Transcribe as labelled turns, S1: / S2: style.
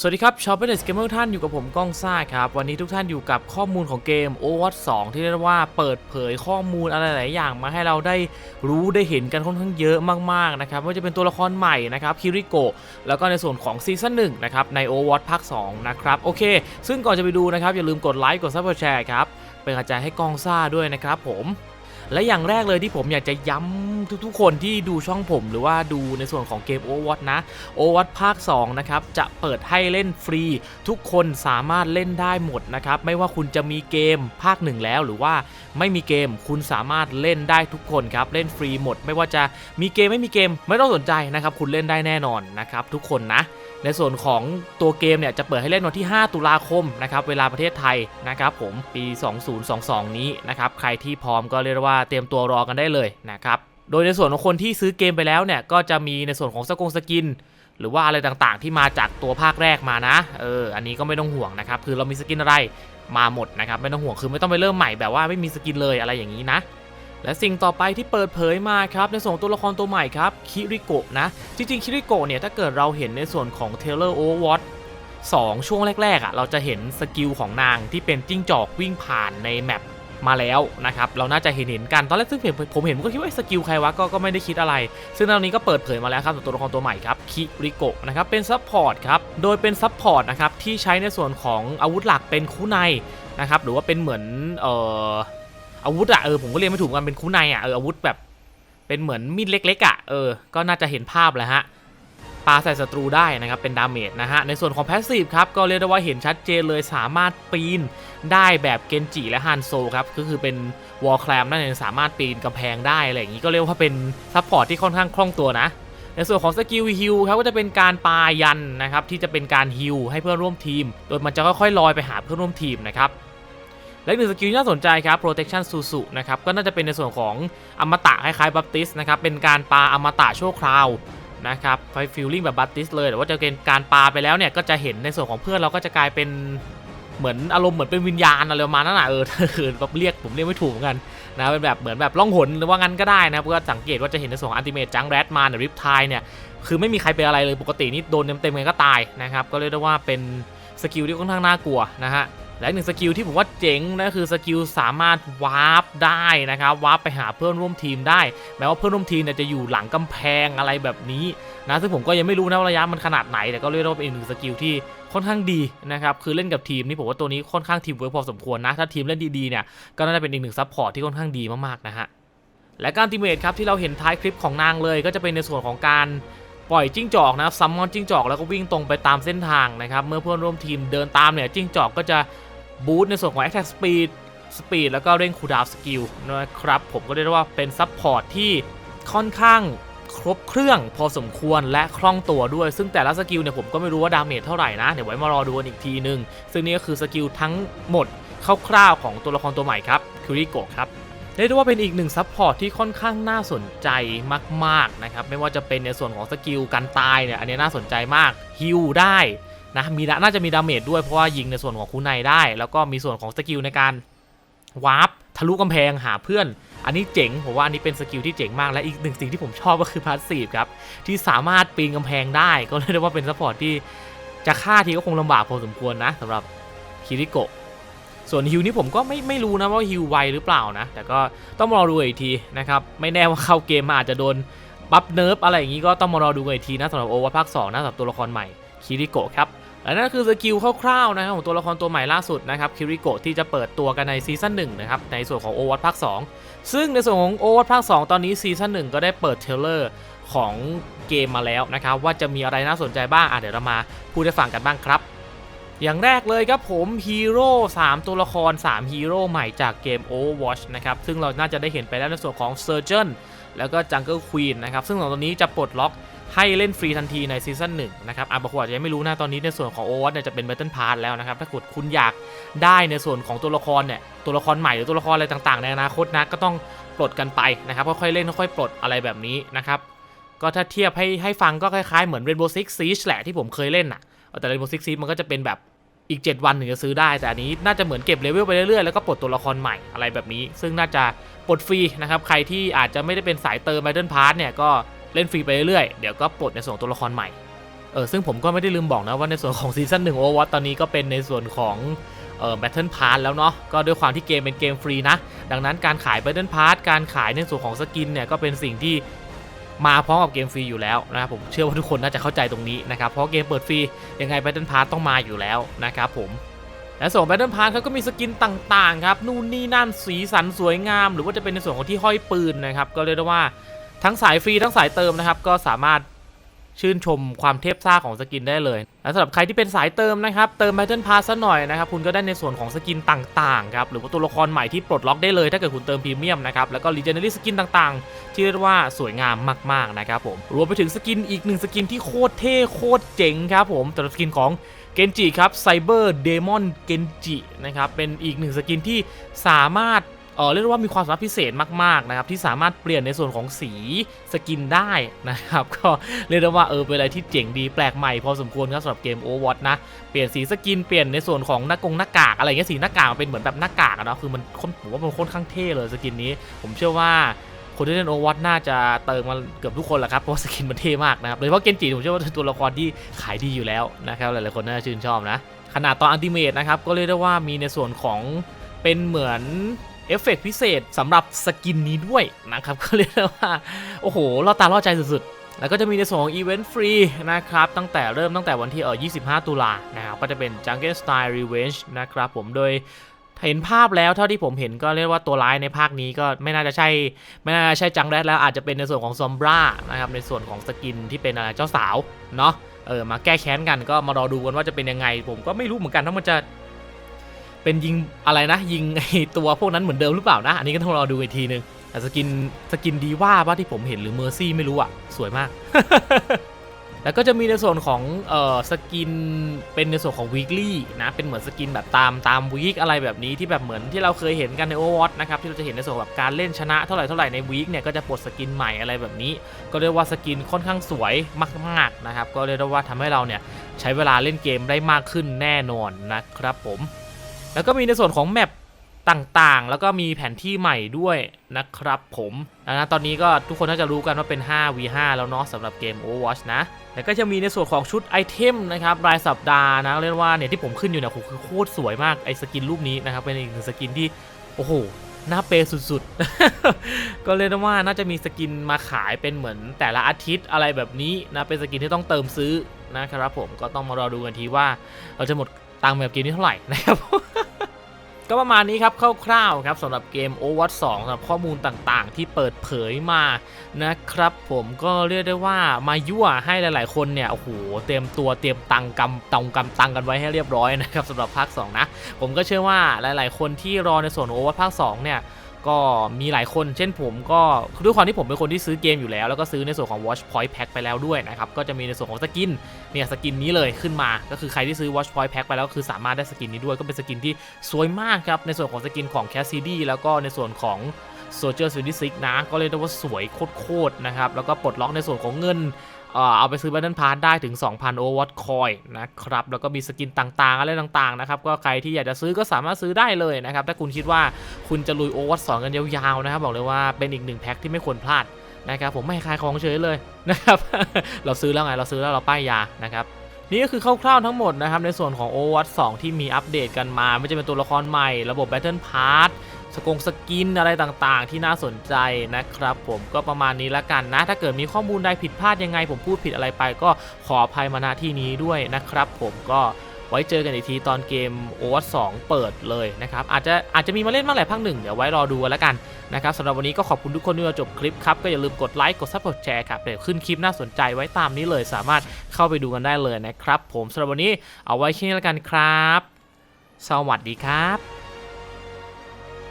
S1: สวัสดีครับชาวเปเนสเกมเมอร์ท่านอยู่กับผมก้องซ่าครับ วันนี้ทุกท่านอยู่กับข้อมูลของเกม Overwatch 2 ที่เรียกว่าเปิดเผยข้อมูลอะไรหลายอย่างมาให้เราได้รู้ได้เห็นกันค่อนข้างเยอะมากๆนะครับว่าจะเป็นตัวละครใหม่นะครับคิริโกะแล้วก็ในส่วนของซีซั่น1นะครับใน Overwatch ภาค2นะครับโอเค ซึ่งก่อนจะไปดูนะครับอย่าลืมกดไลค์กดซับสไครต์ครับเป็นกำลังใจให้ก้องซ่าด้วยนะครับผม และอย่างแรกเลยที่ผมอยากจะย้ำทุกๆ คนที่ดูช่องผมหรือว่าดูในส่วนของเกม Overwatch นะ Overwatch ภาค 2 นะครับ จะเปิดให้เล่นฟรี ทุกคนสามารถเล่นได้หมดนะครับ ไม่ว่าคุณจะมีเกมภาค 1 แล้วหรือว่าไม่มีเกมคุณสามารถเล่นได้ทุกคนครับ เล่นฟรีหมด ไม่ว่าจะมีเกมไม่มีเกมไม่ต้องสนใจนะครับ คุณเล่นได้แน่นอนนะครับทุกคนนะ ในส่วนของตัวเกมเนี่ยจะเปิดให้เล่นวันที่ 5 ตุลาคมนะครับเวลาประเทศไทยนะครับผมปี 2022 นี้นะครับใครที่พร้อมก็เรียกว่าเตรียมตัวรอกันได้เลยนะครับโดยในส่วนของคนที่ซื้อเกมไปแล้วเนี่ยก็จะมีในส่วนของสกงสกิน หรือว่าอะไรต่างๆ ที่มาจากตัวภาคแรกมานะเอออันนี้ก็ไม่ต้องห่วงนะครับคือเรามีสกินอะไรมาหมดนะครับไม่ต้องห่วงคือไม่ต้องไปเริ่มใหม่แบบว่าไม่มีสกินเลยอะไรอย่างนี้นะ และสิ่งต่อไปที่เปิดเผยมาครับในส่วนของตัวละครตัวใหม่ครับคิริโกะนะจริงๆคิริโกะเนี่ยถ้าเกิดเราเห็นในส่วนของเทเลอร์โอเวอร์วอต2ช่วงแรกๆอะเราจะเห็นสกิลของนางที่เป็นจิ้งจอกวิ่งผ่านในแมปมาแล้วนะครับเราน่าจะเห็นเห็นกันตอนแรกซึ่งผมผมเห็นผมก็คิดว่าสกิลใครวะก็ก็ไม่ได้คิดอะไร ซึ่งตอนนี้ก็เปิดเผยมาแล้วครับสำหรับตัวละครตัวใหม่ครับคิริโกะนะครับเป็นซับพอร์ตครับโดยเป็นซับพอร์ตนะครับที่ใช้ในส่วนของอาวุธหลักเป็นคู่ในนะครับหรือว่าเป็นเหมือนเอ่อ อาวุธอะเออผมก็เรียนไม่ถูกกันเป็นคู่ในอะเอออาวุธแบบ เป็นเหมือนมีดเล็กๆอะเออก็น่าจะเห็นภาพแล้วฮะปาใส่ศัตรูได้นะครับเป็นดาเมจนะฮะในส่วนของแพสซีฟครับก็เรียกได้ว่าเห็นชัดเจนเลยสามารถปีนได้แบบเกนจิและฮันโซครับก็คือเป็นวอลแคลมนั่นเองสามารถปีนกำแพงได้อะไรอย่างนี้ก็เรียกว่าเป็นซัพพอร์ตที่ค่อนข้างคล่องตัวนะในส่วนของสกิลฮิลครับก็จะเป็นการปายันนะครับที่จะเป็นการฮิลให้เพื่อนร่วมทีม โดยมันจะค่อยๆลอยไปหาเพื่อนร่วมทีมนะครับ และหนึ่งสกิลที่น่าสนใจครับ protection สุสุนะครับก็น่าจะเป็นในส่วนของอมตะคล้ายๆบัพติสนะครับเป็นการปาอมตะชั่วคราวนะครับไฟฟิลลิ่งแบบบัพติสเลยแต่ว่าจะเป็นการปาไปแล้วเนี่ยก็จะเห็นในส่วนของเพื่อนเราก็จะกลายเป็นเหมือนอารมณ์เหมือนเป็นวิญญาณอะไรประมาณนั้นแหะเออคือแบบเรียกผมเรียกไม่ถูกเหมือนกันนะเป็นแบบเหมือนแบบล่องหนหรือว่างั้นก็ได้นะครับก็สังเกตว่าจะเห็นในส่วนของอันติเมตจังแรดมาหรือริปทายเนี่ยคือไม่มีใครเป็นอะไรเลยปกตินี่โดนเต็มๆกันก็ตายนะครับก็เรียกได้ว่าเป็นสกิลที่ค่อนข้างน่ากลัวนะฮะ และหนึ่งสกิลที่ผมว่าเจ๋งนะคือสกิลสามารถวาร์ปได้นะครับวาร์ปไปหาเพื่อนร่วมทีมได้ แม้ว่าเพื่อนร่วมทีมเนี่ยจะอยู่หลังกำแพงอะไรแบบนี้นะซึ่งผมก็ยังไม่รู้นะระยะมันขนาดไหนแต่ก็เรียกได้ว่าเป็นอีกหนึ่งสกิลที่ค่อนข้างดีนะครับคือเล่นกับทีมนี่ผมว่าตัวนี้ค่อนข้างทีมเวิร์กพอสมควรนะถ้าทีมเล่นดีๆเนี่ยก็น่าจะเป็นอีกหนึ่งซัพพอร์ตที่ค่อนข้างดีมากๆนะฮะและการทีเมทครับที่เราเห็นท้ายคลิปของนางเลย ก็จะเป็นในส่วนของการปล่อยจิ้งจอกนะครับซัมมอนจิ้งจอกแล้วก็วิ่งตรงไปตามเส้นทางนะครับเมื่อเพื่อนร่วมทีมเดินตามเนี่ยจิ้งจอกก็จะ บูสต์ในส่วนของ Attack Speed Speed แล้วก็เร่งคูดาวสกิลนะครับ ผมก็เรียกว่าเป็นซับพอร์ตที่ค่อนข้างครบเครื่องพอสมควรและคล่องตัวด้วย ซึ่งแต่ละสกิลเนี่ยผมก็ไม่รู้ว่าดาเมจเท่าไหร่นะ เดี๋ยวไว้มารอดูกันอีกทีนึง ซึ่งนี่ก็คือสกิลทั้งหมดคร่าวๆของตัวละครตัวใหม่ครับคิริโกะครับเรียกได้ว่าเป็นอีกหนึ่งซับพอร์ตที่ค่อนข้างน่าสนใจมากๆนะครับไม่ว่าจะเป็นในส่วนของสกิลการตายเนี่ยอันนี้น่าสนใจมากฮิลได้ นะมีน่าจะมีดาเมจด้วยเพราะว่ายิงในส่วนของคูไนได้ แล้วก็มีส่วนของสกิลในการวาร์ปทะลุกำแพงหาเพื่อน อันนี้เจ๋งผมว่าอันนี้เป็นสกิลที่เจ๋งมากและอีกหนึ่งสิ่งที่ผมชอบก็คือพาสซีฟครับที่สามารถปีนกำแพงได้ ก็เรียกได้ว่าเป็นซัพพอร์ตที่จะฆ่าทีก็คงลำบากพอสมควรนะสำหรับคิริโกะส่วนฮิวนี่ผมก็ไม่ไม่รู้นะว่าฮิวไวหรือเปล่านะ แต่ก็ต้องรอดูอีกทีนะครับ ไม่แน่ว่าเข้าเกมมาอาจจะโดนบัฟเนิร์ฟอะไรอย่างนี้ก็ต้องมารอดูอีกทีนะสำหรับโอวัตภาค2นะสำหรับตัวละครใหม่คิริโกะครับ และนั่นคือสกิลคร่าวๆนะครับของตัวละครตัวใหม่ล่าสุดนะครับคิริโกะที่จะเปิดตัวกันในซีซั่น1นะครับในส่วนของโอวัตภาค2 ซึ่งในส่วนของโอวัตภาค2 ตอนนี้ซีซั่น1ก็ได้เปิดเทเลอร์ของเกมมาแล้วนะครับว่าจะมีอะไรน่าสนใจบ้างอะเดี๋ยวเรามาพูดให้ฟังกันบ้างครับ อย่างแรกเลยครับผมฮีโร่3ตัวละคร3ฮีโร่ใหม่จากเกม Overwatch นะครับซึ่งเราน่าจะได้เห็นไปแล้วในส่วนของ Surgeon แล้วก็ Jungle Queen นะครับซึ่งสองตัวนี้จะปลดล็อก ให้เล่นฟรีทันทีในซีซั่น1นะครับอะบางคนอาจจะยังไม่รู้นะตอนนี้ในส่วนของ Overwatch เนี่ยจะเป็น Battle Pass แล้วนะครับถ้าเกิดคุณอยากได้ในส่วนของตัวละครเนี่ยตัวละครใหม่หรือตัวละครอะไรต่างๆ ในอนาคตนะก็ต้องปลดกันไปนะครับค่อยๆเล่นค่อยๆปลดอะไรแบบนี้นะครับก็ถ้าเทียบให้ให้ฟังก็คล้ายๆเหมือน Rainbow Six Siege แหละที่ผมเคยเล่นน่ะแต่ Rainbow Six Siege มันก็จะเป็นแบบอีก 7 วันถึงจะซื้อได้ แต่อันนี้น่าจะเหมือนเก็บเลเวลไปเรื่อยๆ แล้วก็ปลดตัวละครใหม่อะไรแบบนี้ ซึ่งน่าจะปลดฟรีนะครับ ใครที่อาจจะไม่ได้เป็นสายเติมไมเดิลพาร์ทเนี่ยก็ เล่นฟรีไปเรื่อยๆ เดี๋ยวก็ปลดในส่วนตัวละครใหม่ เออซึ่งผมก็ไม่ได้ลืมบอกนะว่าในส่วนของซีซั่นหนึ่ง Overwatch ตอนนี้ก็เป็นในส่วนของเอ่อ Battle Pass แล้วเนาะก็ด้วยความที่เกมเป็นเกมฟรีนะ ดังนั้นการขาย Battle Pass การขายในส่วนของสกินเนี่ยก็เป็นสิ่งที่มาพร้อมกับเกมฟรีอยู่แล้วนะครับผมเชื่อว่าทุกคนน่าจะเข้าใจตรงนี้นะครับเพราะเกมเปิดฟรียังไง Battle Pass ต้องมาอยู่แล้วนะครับผมและส่วน Battle Pass เขาก็มีสกินต่างๆครับนู่นนี่นั่นสีสันสวยงาม หรือว่าจะเป็นในส่วนของที่ห้อยปืนนะครับก็เรียกได้ว่า ทั้งสายฟรีทั้งสายเติมนะครับ ก็สามารถชื่นชมความเทพซ่าของสกินได้เลย และสำหรับใครที่เป็นสายเติมนะครับ เติม Battle Pass ซะหน่อยนะครับ คุณก็ได้ในส่วนของสกินต่างๆครับ หรือว่าตัวละครใหม่ที่ปลดล็อกได้เลย ถ้าเกิดคุณเติมพรีเมียมนะครับ แล้วก็ Legendary สกินต่างๆ ที่เรียกว่าสวยงามมากๆนะครับผม รวมไปถึงสกินอีกหนึ่งสกินที่โคตรเท่โคตรเจ๋งครับผมสำหรับสกินของเกนจิครับไซเบอร์เดมอนเกนจินะครับ เป็นอีกหนึ่งสกินที่สามารถ เออเรียกว่ามีความสามารถพิเศษมากๆนะครับที่สามารถเปลี่ยนในส่วนของสีสกินได้นะครับก็เรียกได้ว่าเออเป็นอะไรที่เจ๋งดีแปลกใหม่พอสมควรครับสำหรับเกม Overwatch นะเปลี่ยนสีสกินเปลี่ยนในส่วนของหน้ากงหน้ากากอะไรเงี้ยสีหน้ากากมันเป็นเหมือนแบบหน้ากากอะนะคือมันคนผมว่ามันค่อนข้างเท่เลยสกินนี้ ผมเชื่อว่าคนที่เล่น Overwatch น่าจะเติมมาเกือบทุกคนแหละครับเพราะสกินมันเท่มากนะครับโดยเฉพาะเกนจิผมเชื่อว่าเป็นตัวละครที่ขายดีอยู่แล้วนะครับหลายๆคนน่าจะชื่นชอบนะขนาดตอนอันติเมตนะครับก็เรียกได้ว่ามีในส่วนของเป็นเหมือน เอฟเฟกต์พิเศษสำหรับสกินนี้ด้วยนะครับก็เรียกได้ว่า โอ้โหล่อตาล่อใจสุดๆ แล้วก็จะมีในส่วนของอีเวนต์ฟรีนะครับ ตั้งแต่เริ่มตั้งแต่วันที่เออ25 ตุลานะครับก็จะเป็น Jungle Style Revenge นะครับผมโดยเห็นภาพแล้วเท่าที่ผมเห็นก็เรียกว่าตัวร้ายในภาคนี้ก็ไม่น่าจะใช่ ไม่น่าจะใช่จังแรดแล้วอาจจะเป็นในส่วนของซอมบรานะครับในส่วนของสกินที่เป็นอะไรเจ้าสาวเนาะเออมาแก้แค้นกันก็มารอดูกันว่าจะเป็นยังไง ผมก็ไม่รู้เหมือนกันว่ามันจะ เป็นยิงอะไรนะ ยิงไอตัวพวกนั้นเหมือนเดิมหรือเปล่านะ อันนี้ก็ต้องรอดูอีกทีนึงแต่สกินสกินดีว่าป่ะที่ผมเห็นหรือเมอร์ซี่ไม่รู้อะสวยมาก แล้วก็จะมีในส่วนของเอ่อสกินเป็นในส่วนของ weekly นะ เป็นเหมือนสกินแบบตามตามวีคอะไรแบบนี้ที่แบบเหมือนที่เราเคยเห็นกันใน Overwatch นะครับ ที่เราจะเห็นในส่วนแบบการเล่นชนะเท่าไหร่เท่าไหร่ในวีคเนี่ยก็จะปลดสกินใหม่อะไรแบบนี้ ก็เรียกว่าสกินค่อนข้างสวยมากๆนะครับ ก็เรียกได้ว่าทำให้เราเนี่ยใช้เวลาเล่นเกมได้มากขึ้นแน่นอนนะครับผม แล้วก็มีในส่วนของแมปต่างๆ แล้วก็มีแผนที่ใหม่ด้วยนะครับผมดังนั้นตอนนี้ก็ทุกคนน่าจะรู้กันว่าเป็น 5v5 แล้วเนาะสำหรับเกม Overwatch นะ แล้วก็จะมีในส่วนของชุดไอเทมนะครับรายสัปดาห์นะเรียกว่าเนี่ยที่ผมขึ้นอยู่เนี่ยโหคือโคตรสวยมากไอสกินรูปนี้นะครับเป็นอีกหนึ่งสกินที่โอ้โหหน้าเปสุดๆ ก็เรียกได้ว่าน่าจะมีสกินมาขายเป็นเหมือนแต่ละอาทิตย์อะไรแบบนี้นะเป็นสกินที่ต้องเติมซื้อนะครับผมก็ต้องมารอดูกันทีว่า เราจะหมดตังค์แบบเกมนี้เท่าไหร่นะครับ ก็ประมาณนี้ครับคร่าวๆครับสำหรับเกม Overwatch 2สำหรับข้อมูลต่างๆ ที่เปิดเผยมานะครับผมก็เรียกได้ว่ามายั่วให้หลายๆ คนเนี่ยโอ้โหเตรียมตัวเตรียมตังกำตังกำตังกันไว้ให้เรียบร้อยนะครับสำหรับภาค 2 นะ ผมก็เชื่อว่าหลายๆ คนที่รอในส่วนของ Overwatch ภาค 2 เนี่ย ก็มีหลายคนเช่นผมก็ด้วยความที่ผมเป็นคนที่ซื้อเกมอยู่แล้ว แล้วก็ซื้อในส่วนของ Watch Point Pack ไปแล้วด้วยนะครับ ก็จะมีในส่วนของสกินเนี่ยสกินนี้เลยขึ้นมา ก็คือใครที่ซื้อ Watch Point Pack ไปแล้วก็คือสามารถได้สกินนี้ด้วย ก็เป็นสกินที่สวยมากครับ ในส่วนของสกินของ Cassidy แล้วก็ในส่วนของ Soldier 26นะ ก็เลยได้ว่าสวยโคตรๆนะครับ แล้วก็ปลดล็อกในส่วนของเงิน เอ่อเอาไปซื้อ Battle Pass ได้ถึง 2,000 Overwatch Coin นะครับ แล้วก็มีสกินต่างๆ อะไรต่างๆ นะครับ ก็ใครที่อยากจะซื้อก็สามารถซื้อได้เลยนะครับ ถ้าคุณคิดว่าคุณจะลุย Overwatch 2กันยาวๆ นะครับ บอกเลยว่าเป็นอีกหนึ่งแพ็คที่ไม่ควรพลาดนะครับ ผมไม่ขายของเฉยเลยนะครับ เราซื้อแล้วไง เราซื้อแล้วเราป้ายยานะครับนี่ก็คือคร่าวๆทั้งหมดนะครับในส่วนของ Overwatch 2 ที่มีอัปเดตกันมา ไม่จะเป็นตัวละครใหม่ ระบบ Battle Pass สกงสกินอะไรต่างๆ ที่น่าสนใจนะครับผมก็ประมาณนี้ละกันนะ ถ้าเกิดมีข้อมูลใดผิดพลาดยังไง ผมพูดผิดอะไรไปก็ขออภัยมาณที่นี้ด้วยนะครับ ผมก็ไว้เจอกันอีกทีตอนเกม o v e r 2เปิดเลยนะครับอาจจะอาจจะมีมาเล่นบ้างแหละภาคหนึ่งเดี๋ยวไว้รอดูกันละกันนะครับสำหรับวันนี้ก็ขอบคุณทุกคนที่มาจบคลิปครับ ก็อย่าลืมกดไลค์กดซับกดแชร์ครับเดี๋ยวขึ้นคลิปน่าสนใจไว้ตามนี้เลยสามารถเข้าไปดูกันได้เลยนะครับ ผมสำหรับวันนี้เอาไว้แค่นี้ละกันครับ สวัสดีครับ